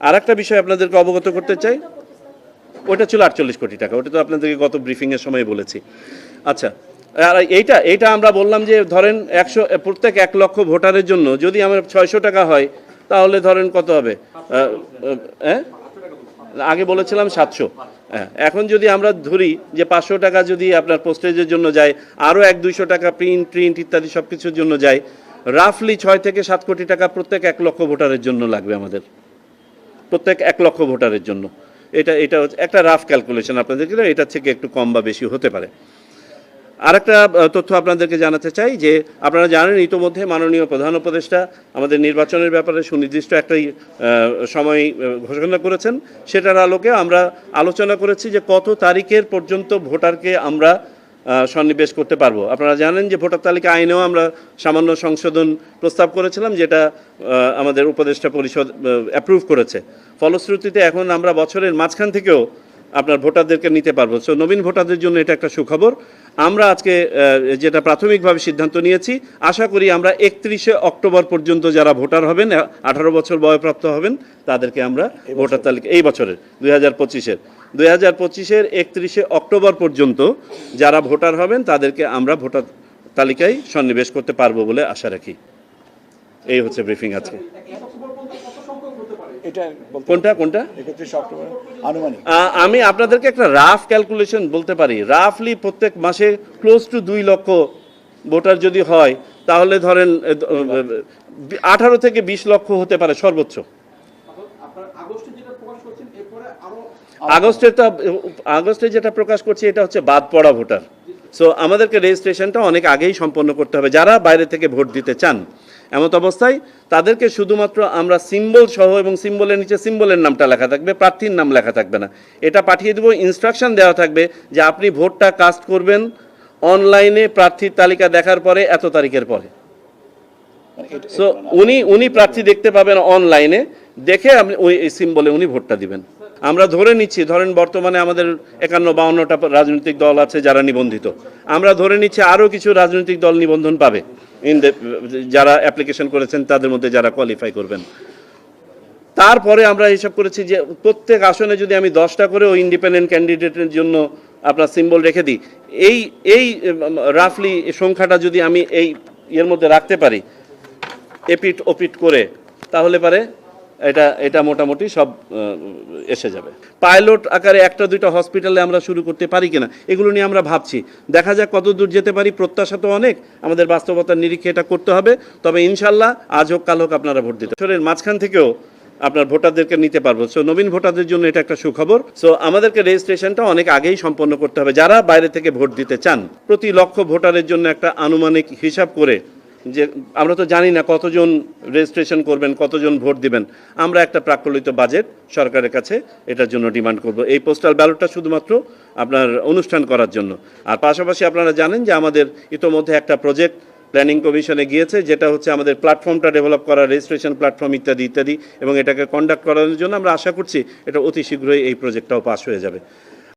আর একটা বিষয় আপনাদেরকে অবগত করতে চাই। ওটা ছিল আটচল্লিশ কোটি টাকা। ওটা তো আপনাদেরকে গত ব্রিফিংয়ের সময় বলেছি। আচ্ছা আর এইটা এইটা আমরা বললাম যে ধরেন একশো, প্রত্যেক এক লক্ষ ভোটারের জন্য যদি আমার ছয়শো টাকা হয়, তাহলে ধরেন কত হবে? হ্যাঁ? আগে বলেছিলাম সাতশো। হ্যাঁ এখন যদি আমরা ধরি যে পাঁচশো টাকা যদি আপনার পোস্টেজের জন্য যায়, আরও এক দুইশো টাকা প্রিন্ট প্রিন্ট ইত্যাদি সব কিছুর জন্য যায় রাফলি ছয় থেকে সাত কোটি টাকা প্রত্যেক এক লক্ষ ভোটারের জন্য লাগবে আমাদের। প্রত্যেক এক লক্ষ ভোটারের জন্য। এটা এটা একটা রাফ ক্যালকুলেশন আপনাদেরকে এটার থেকে একটু কম বা বেশি হতে পারে। আরেকটা তথ্য আপনাদেরকে জানাতে চাই যে, আপনারা জানেন ইতোমধ্যে মাননীয় প্রধান উপদেষ্টা আমাদের নির্বাচনের ব্যাপারে সুনির্দিষ্ট একটাই সময় ঘোষণা করেছেন। সেটার আলোকে আমরা আলোচনা করেছি যে কত তারিখের পর্যন্ত ভোটারকে আমরা সন্নিবেশ করতে পারব। আপনারা জানেন যে ভোটার তালিকা আইনেও আমরা সামান্য সংশোধন প্রস্তাব করেছিলাম যেটা আমাদের উপদেষ্টা পরিষদ অ্যাপ্রুভ করেছে। ফলশ্রুতিতে এখন আমরা বছরের মাঝখান থেকেও আপনার ভোটারদেরকে নিতে পারব। সো নবীন ভোটারদের জন্য এটা একটা সুখবর। আমরা আজকে যেটা প্রাথমিকভাবে সিদ্ধান্ত নিয়েছি আশা করি আমরা একত্রিশে অক্টোবর পর্যন্ত যারা ভোটার হবেন আঠারো বছর বয়প্রাপ্ত হবেন তাদেরকে আমরা ভোটার তালিকা এই বছরের দুই হাজার পঁচিশের। দুই হাজার পঁচিশের একত্রিশে অক্টোবর পর্যন্ত যারা ভোটার হবেন তাদেরকে আমরা ভোটার তালিকায় সন্নিবেশ করতে পারব বলে আশা রাখি। এই হচ্ছে ব্রিফিং আজকে। কোনটা কোনটা? আমি আপনাদেরকে একটা রাফ ক্যালকুলেশন বলতে পারি। রাফলি প্রত্যেক মাসে ক্লোজ টু দুই লক্ষ ভোটার যদি হয় তাহলে ধরেন আঠারো থেকে বিশ লক্ষ হতে পারে সর্বোচ্চ। আগস্টে যেটা প্রকাশ করছি, এটা হচ্ছে বাদ পড়া ভোটার। সো আমাদেরকে রেজিস্ট্রেশনটা অনেক আগেই সম্পন্ন করতে হবে। যারা বাইরে থেকে ভোট দিতে চান, এমত অবস্থায় তাদেরকে শুধুমাত্র আমরা সিম্বল সহ এবং সিম্বলের নিচে সিম্বলের নামটা লেখা থাকবে, প্রার্থীর নাম লেখা থাকবে না। এটা পাঠিয়ে দেবো ইনস্ট্রাকশন দেওয়া থাকবে যে আপনি ভোটটা কাস্ট করবেন অনলাইনে প্রার্থীর তালিকা দেখার পরে এত তারিখের পরে। সো উনি উনি প্রার্থী দেখতে পাবেন অনলাইনে দেখে আপনি ওই সিম্বলে উনি ভোটটা দিবেন। আমরা ধরে নিচ্ছি, ধরেন বর্তমানে আমাদের একান্ন বাউন্নটা রাজনৈতিক দল আছে যারা নিবন্ধিত। আমরা ধরে নিচ্ছি আরও কিছু রাজনৈতিক দল নিবন্ধন পাবে। ইন যারা অ্যাপ্লিকেশন করেছেন, তাদের মধ্যে যারা কোয়ালিফাই করবেন। তারপরে আমরা হিসাব করেছি যে, প্রত্যেক আসনে যদি আমি দশটা করে ওই ইন্ডিপেন্ডেন্ট ক্যান্ডিডেটের জন্য আপনার সিম্বল রেখে দিই, এই এই রাফলি সংখ্যাটা যদি আমি এই, এর মধ্যে রাখতে পারি এপিট ওপিট করে, তাহলে পারে এটা এটা মোটামুটি সব এসে যাবে। পাইলট আকারে একটা, দুইটা হসপিটালে আমরা শুরু করতে পারি কিনা, এগুলো নিয়ে আমরা ভাবছি। দেখা যাক কত দূর যেতে পারি, প্রত্যাশা তো অনেক, আমাদের বাস্তবতার নিরীক্ষে এটা করতে হবে। তবে ইনশাল্লাহ আজ হোক, কাল হোক আপনারা ভোট দিতে বছরের মাঝখান থেকেও আপনার ভোটারদেরকে নিতে পারব। সো নবীন ভোটারদের জন্য এটা একটা সুখবর। সো আমাদেরকে রেজিস্ট্রেশনটা অনেক আগেই সম্পন্ন করতে হবে। যারা বাইরে থেকে ভোট দিতে চান, প্রতি লক্ষ ভোটারের জন্য একটা আনুমানিক হিসাব করে যে আমরা তো জানি না কতজন রেজিস্ট্রেশন করবেন, কতজন ভোট দিবেন। আমরা একটা প্রাকলিত বাজেট সরকারের কাছে এটার জন্য ডিমান্ড করব। এই পোস্টাল ব্যালটটা শুধুমাত্র আপনার অনুষ্ঠান করার জন্য। আর পাশাপাশি আপনারা জানেন যে আমাদের ইতোমধ্যে একটা প্রজেক্ট প্ল্যানিং কমিশনে গিয়েছে, যেটা হচ্ছে আমাদের প্ল্যাটফর্মটা ডেভেলপ করা রেজিস্ট্রেশন প্ল্যাটফর্ম ইত্যাদি ইত্যাদি, এবং এটাকে কন্ডাক্ট করানোর জন্য আমরা আশা করছি এটা অতি শীঘ্রই এই প্রজেক্টটাও পাস হয়ে যাবে।